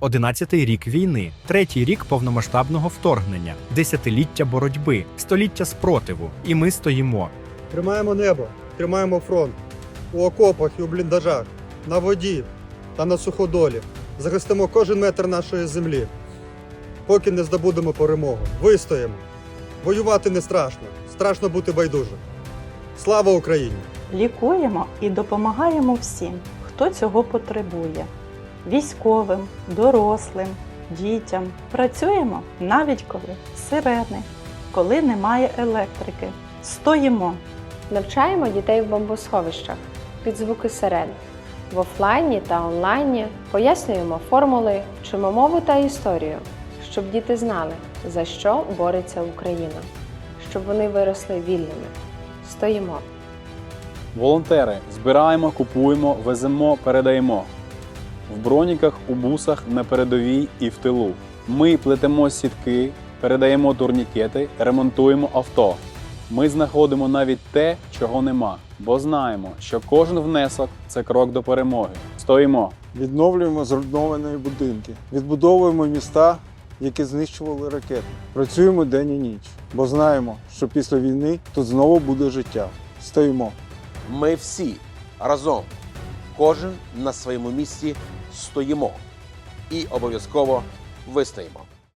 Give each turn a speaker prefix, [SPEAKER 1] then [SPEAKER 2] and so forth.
[SPEAKER 1] Одинадцятий рік війни, третій рік повномасштабного вторгнення, десятиліття боротьби, століття спротиву. І ми стоїмо.
[SPEAKER 2] Тримаємо небо, тримаємо фронт у окопах і у бліндажах, на воді та на суходолі. Захистимо кожен метр нашої землі, поки не здобудемо перемогу. Вистоїмо. Воювати не страшно, страшно бути байдужим. Слава Україні!
[SPEAKER 3] Лікуємо і допомагаємо всім, хто цього потребує: військовим, дорослим, дітям. Працюємо навіть коли сирени, коли немає електрики. Стоїмо.
[SPEAKER 4] Навчаємо дітей в бомбосховищах під звуки сирен. В офлайні та онлайні пояснюємо формули, вчимо мову та історію, щоб діти знали, за що бореться Україна, щоб вони виросли вільними. Стоїмо.
[SPEAKER 5] Волонтери збираємо, купуємо, веземо, передаємо. В броніках, у бусах на передовій і в тилу. Ми плетемо сітки, передаємо турнікети, ремонтуємо авто. Ми знаходимо навіть те, чого нема, бо знаємо, що кожен внесок це крок до перемоги. Стоїмо.
[SPEAKER 6] Відновлюємо зруйновані будинки, відбудовуємо міста, які знищували ракети. Працюємо день і ніч, бо знаємо, що після війни тут знову буде життя. Стоїмо.
[SPEAKER 7] Ми всі разом, кожен на своєму місці стоїмо і обов'язково вистоїмо.